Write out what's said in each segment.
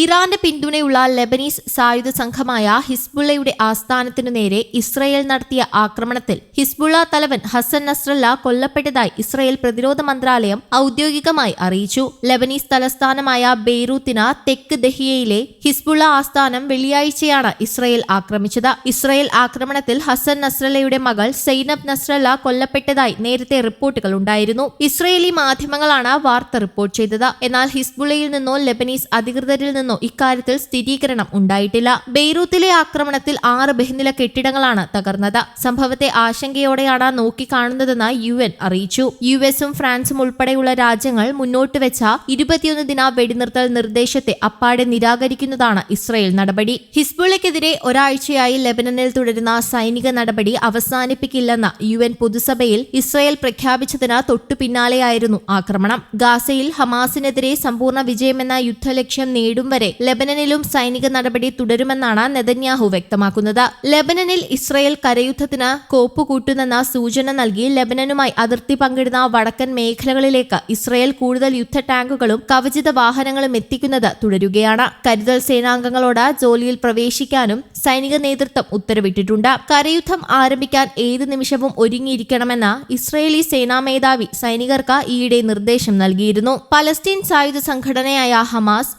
ഇറാന്റെ പിന്തുണയുള്ള ലെബനീസ് സായുധ സംഘമായ ഹിസ്ബുള്ളയുടെ ആസ്ഥാനത്തിനു നേരെ ഇസ്രയേൽ നടത്തിയ ആക്രമണത്തിൽ ഹിസ്ബുള്ള തലവൻ ഹസൻ നസ്രല്ല കൊല്ലപ്പെട്ടതായി ഇസ്രയേൽ പ്രതിരോധ മന്ത്രാലയം ഔദ്യോഗികമായി അറിയിച്ചു. ലെബനീസ് തലസ്ഥാനമായ ബെയ്റൂത്തിന തെക്ക് ദഹിയയിലെ ഹിസ്ബുള്ള ആസ്ഥാനം വെള്ളിയാഴ്ചയാണ് ഇസ്രയേൽ ആക്രമിച്ചത്. ഇസ്രയേൽ ആക്രമണത്തിൽ ഹസൻ നസ്രല്ലയുടെ മകൾ സൈനബ് നസ്രല്ല കൊല്ലപ്പെട്ടതായി നേരത്തെ റിപ്പോർട്ടുകൾ ഉണ്ടായിരുന്നു. ഇസ്രയേലി മാധ്യമങ്ങളാണ് വാർത്ത റിപ്പോർട്ട് ചെയ്തത്. എന്നാൽ ഹിസ്ബുള്ളയിൽ നിന്നോ ലെബനീസ് അധികൃതരിൽ നിന്നോ ഇക്കാര്യത്തിൽ സ്ഥിരീകരണം ഉണ്ടായിട്ടില്ല. ബെയ്റൂത്തിലെ ആക്രമണത്തിൽ ആറ് ബഹുനില കെട്ടിടങ്ങളാണ് തകർന്നത്. സംഭവത്തെ ആശങ്കയോടെയാണ് നോക്കിക്കാണുന്നതെന്ന് യു എൻ അറിയിച്ചു. യു എസും ഫ്രാൻസും ഉൾപ്പെടെയുള്ള രാജ്യങ്ങൾ മുന്നോട്ട് വെച്ച ഇരുപത്തിയൊന്ന് ദിന വെടിനിർത്തൽ നിർദ്ദേശത്തെ അപ്പാടെ നിരാകരിക്കുന്നതാണ് ഇസ്രയേൽ നടപടി. ഹിസ്ബുള്ളയ്ക്കെതിരെ ഒരാഴ്ചയായി ലെബനനിൽ തുടരുന്ന സൈനിക നടപടി അവസാനിപ്പിക്കില്ലെന്ന് യു എൻ പൊതുസഭയിൽ ഇസ്രയേൽ പ്രഖ്യാപിച്ചതിന് തൊട്ടു പിന്നാലെയായിരുന്നു ആക്രമണം. ഗാസയിൽ ഹമാസിനെതിരെ സമ്പൂർണ വിജയമെന്ന യുദ്ധലക്ഷ്യം നേടും വരെ ലെബനനിലും സൈനിക നടപടി തുടരുമെന്നാണ് നെതന്യാഹു വ്യക്തമാക്കുന്നത്. ലെബനനിൽ ഇസ്രയേൽ കരയുദ്ധത്തിന് കോപ്പുകൂട്ടുന്നെന്ന സൂചന നൽകി ലെബനനുമായി അതിർത്തി പങ്കിടുന്ന വടക്കൻ മേഖലകളിലേക്ക് ഇസ്രയേൽ കൂടുതൽ യുദ്ധ ടാങ്കുകളും കവചിത വാഹനങ്ങളും എത്തിക്കുന്നത് തുടരുകയാണ്. കരുതൽ സേനാംഗങ്ങളോട് ജോലിയിൽ പ്രവേശിക്കാനും സൈനിക നേതൃത്വം ഉത്തരവിട്ടിട്ടുണ്ട്. കരയുദ്ധം ആരംഭിക്കാൻ ഏത് നിമിഷവും ഒരുങ്ങിയിരിക്കണമെന്ന് ഇസ്രയേലി സേനാ മേധാവി സൈനികർക്ക് ഈയിടെ നിർദ്ദേശം നൽകിയിരുന്നു. പലസ്തീൻ സായുധ സംഘടനയായ ഹമാസ്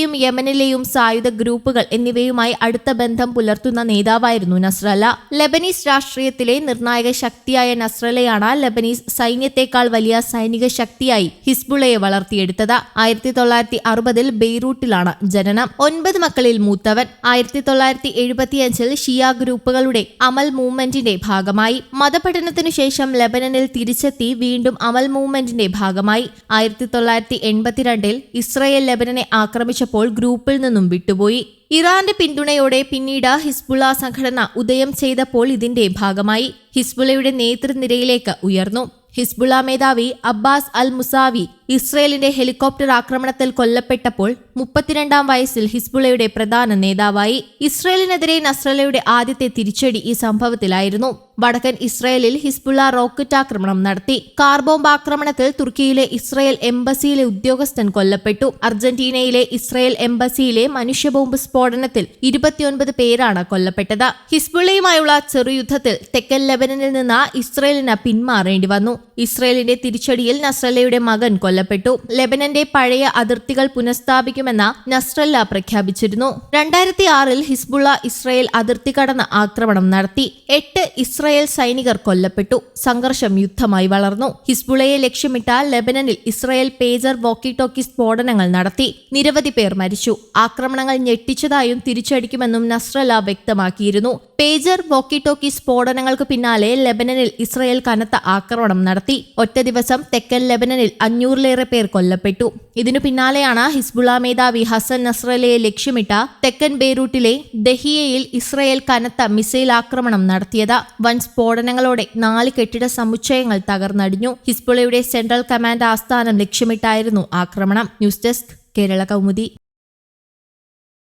ഇറാഖിലെയും യമനിലെയും സായുധ ഗ്രൂപ്പുകൾ എന്നിവയുമായി അടുത്ത ബന്ധം പുലർത്തുന്ന നേതാവായിരുന്നു നസ്രല്ല ലബനീസ് രാഷ്ട്രീയത്തിലെ നിർണായക ശക്തിയായ നസ്രലയാണ് ലബനീസ് സൈന്യത്തെക്കാൾ വലിയ സൈനിക ശക്തിയായി ഹിസ്ബുളയെ വളർത്തിയെടുത്തത്. ആയിരത്തി തൊള്ളായിരത്തി അറുപതിൽ ബെയ്റൂട്ടിലാണ് ജനനം. ഒൻപത് മക്കളിൽ മൂത്തവൻ. ആയിരത്തി തൊള്ളായിരത്തി എഴുപത്തിയഞ്ചിൽ ഷിയ ഗ്രൂപ്പുകളുടെ അമൽ മൂവ്മെന്റിന്റെ ഭാഗമായി. മതപഠനത്തിനു ശേഷം ലബനനിൽ തിരിച്ചെത്തി വീണ്ടും അമൽ മൂവ്മെന്റിന്റെ ഭാഗമായി. ആയിരത്തി തൊള്ളായിരത്തി എൺപത്തിരണ്ടിൽ ഇസ്രയേൽ ലബനനെ ആക്രമിച്ചപ്പോൾ ഗ്രൂപ്പിൽ നിന്നും വിട്ടുപോയി. ഇറാന്റെ പിന്തുണയോടെ പിന്നീട് ഹിസ്ബുള്ള സംഘടന ഉദയം ചെയ്തപ്പോൾ ഇതിന്റെ ഭാഗമായി ഹിസ്ബുള്ളയുടെ നേതൃനിരയിലേക്ക് ഉയർന്നു. ഹിസ്ബുള്ള മേധാവി അബ്ബാസ് അൽ മുസാവി ഇസ്രയേലിന്റെ ഹെലികോപ്റ്റർ ആക്രമണത്തിൽ കൊല്ലപ്പെട്ടപ്പോൾ മുപ്പത്തിരണ്ടാം വയസ്സിൽ ഹിസ്ബുളയുടെ പ്രധാന നേതാവായി. ഇസ്രയേലിനെതിരെ നസ്രലയുടെ ആദ്യത്തെ തിരിച്ചടി ഈ സംഭവത്തിലായിരുന്നു. വടക്കൻ ഇസ്രയേലിൽ ഹിസ്ബുള്ള റോക്കറ്റ് ആക്രമണം നടത്തി. കാർ ബോംബ് ആക്രമണത്തിൽ തുർക്കിയിലെ ഇസ്രയേൽ എംബസിയിലെ ഉദ്യോഗസ്ഥൻ കൊല്ലപ്പെട്ടു. അർജന്റീനയിലെ ഇസ്രയേൽ എംബസിയിലെ മനുഷ്യബോംബ് സ്ഫോടനത്തിൽ ഇരുപത്തിയൊൻപത് പേരാണ് കൊല്ലപ്പെട്ടത്. ഹിസ്ബുള്ളയുമായുള്ള ചെറുയുദ്ധത്തിൽ തെക്കൻ ലെബനനിൽ നിന്ന് ഇസ്രയേലിന് പിന്മാറേണ്ടി വന്നു. ഇസ്രയേലിന്റെ തിരിച്ചടിയിൽ നസ്രലയുടെ മകൻ കൊല്ലപ്പെട്ടു. ലെബനന്റെ പഴയ അതിർത്തികൾ പുനഃസ്ഥാപിക്കുമെന്ന് നസ്രല്ല പ്രഖ്യാപിച്ചിരുന്നു. രണ്ടായിരത്തി ആറിൽ ഹിസ്ബുള്ള ഇസ്രയേൽ അതിർത്തി കടന്ന് ആക്രമണം നടത്തി. എട്ട് ഇസ്രയേൽ സൈനികർ കൊല്ലപ്പെട്ടു. സംഘർഷം യുദ്ധമായി വളർന്നു. ഹിസ്ബുളയെ ലക്ഷ്യമിട്ട ലെബനനിൽ ഇസ്രയേൽ പേജർ വോക്കി ടോക്കി സ്ഫോടനങ്ങൾ നടത്തി. നിരവധി പേർ മരിച്ചു. ആക്രമണങ്ങൾ ഞെട്ടിച്ചതായും തിരിച്ചടിക്കുമെന്നും നസ്റല്ല വ്യക്തമാക്കിയിരുന്നു. പേജർ വോക്കി ടോക്കി സ്ഫോടനങ്ങൾക്ക് പിന്നാലെ ലെബനനിൽ ഇസ്രയേൽ കനത്ത ആക്രമണം നടത്തി. ഒറ്റ ദിവസം തെക്കൻ ലെബനനിൽ അഞ്ഞൂറിലേറെ പേർ കൊല്ലപ്പെട്ടു. ഇതിനു പിന്നാലെയാണ് ഹിസ്ബുള്ള മേധാവി ഹസൻ നസ്രലയെ ലക്ഷ്യമിട്ട തെക്കൻ ബെയ്റൂട്ടിലെ ദഹിയയിൽ ഇസ്രയേൽ കനത്ത മിസൈൽ ആക്രമണം നടത്തിയത്. വൻ സ്ഫോടനങ്ങളോടെ നാല് കെട്ടിട സമുച്ചയങ്ങൾ തകർന്നടിഞ്ഞു. ഹിസ്ബുളയുടെ സെൻട്രൽ കമാൻഡ് ആസ്ഥാനം ലക്ഷ്യമിട്ടായിരുന്നു ആക്രമണം. News desk Kerala Kaumudi.